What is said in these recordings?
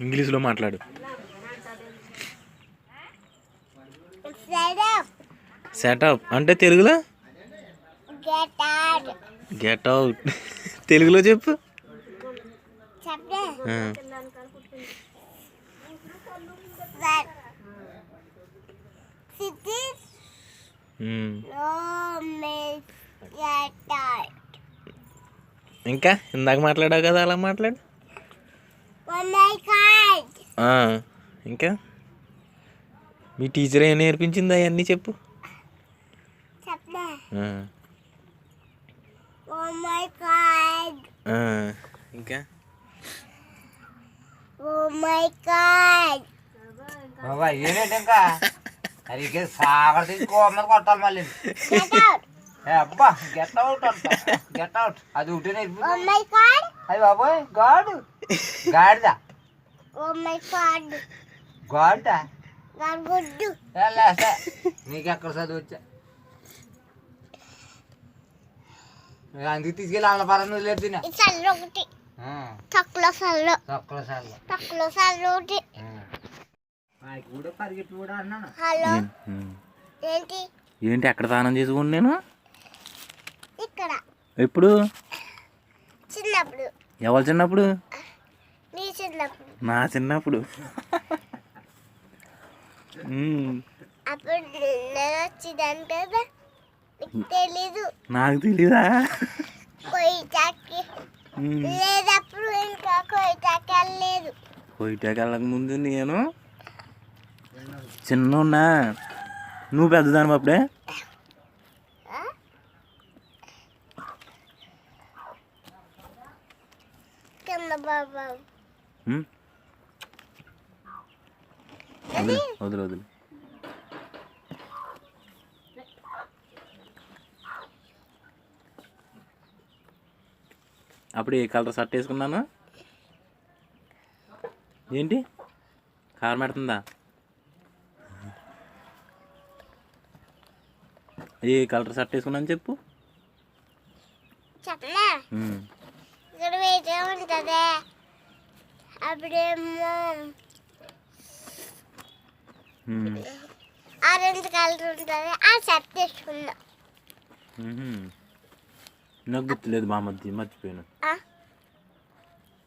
ఇంగ్లీష్లో మాట్లాడు. సెటప్ అంటే తెలుగులో. గెట్ అవుట్ తెలుగులో చెప్పు. out. ఇంకా? ఇందాక మాట్లాడావు కదా అలా మాట్లాడు. ఇంకా? మీ టీచర్ ఏం నేర్పించింది అవన్నీ చెప్పు. Oh ఇంకా? Oh ఏంటంటే ఇంకా? అది ఇంకే సాగర్ కొట్టాలి మళ్ళీ. Get out. ఏ అబ్బా గెట్ అవుట్ గెట్ అవుట్ అది ఒకటే నేర్పి Oh my god. అది బాబోయ్ గాడు. గాడిదా. గుడ్డు. లేసే నీకు ఎక్కడ చదువు వచ్చా అందుకు తీసుకెళ్ళి వదిలేదు ఒకటి. తక్కువ తక్కువ తక్కువ ఒకటి. కూడా పరిగెట్టు కూడా అన్నాను? హలో. ఉమ్. ఏంటి? ఏంటి ఎక్కడ స్నానం చేసుకోండి నేను? ఇక్కడ. ఎప్పుడు? చిన్నప్పుడు. ఎవరు చిన్నప్పుడు? నీ చిన్నప్పుడు. తెలీదు. నాకు తెలీదా? కొయ్యటాకి. లేదప్పుడు ఇంకా కొయ్యటాకి వెళ్ళలేదు. కొయిటాకి వెళ్ళక ముందు నేను చిన్న ఉన్నా నువ్వు పెద్దదాని అప్పుడే? బాబా. వదిలే వదిలే వదిలే. అప్పుడు ఏ కలర్ షర్ట్ వేసుకున్నాను? ఏంటి? కారం పెడుతుందా? ఏ కలర్ షర్ట్ వేసుకున్నాను చెప్పు. చెప్పలే ఉమ్. ఇక్కడ వేరే ఉంటుంది అప్పుడేమో. ఆరెంజ్ కలర్ ఉంటుంది ఆ షర్ట్ తీసుకున్నా. నాకు గుర్తులేదు మా మధ్య మర్చిపోయాను. ఆ?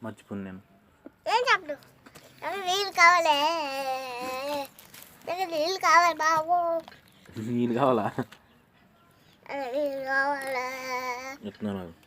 మర్చిపోయాను నేను. ఏం చెప్పడు నీళ్ళు కావాలి? నీళ్ళు కావాలి బాబు? నీళ్ళు కావాలా? నీళ్ళు కావాలి? చెప్తున్నాను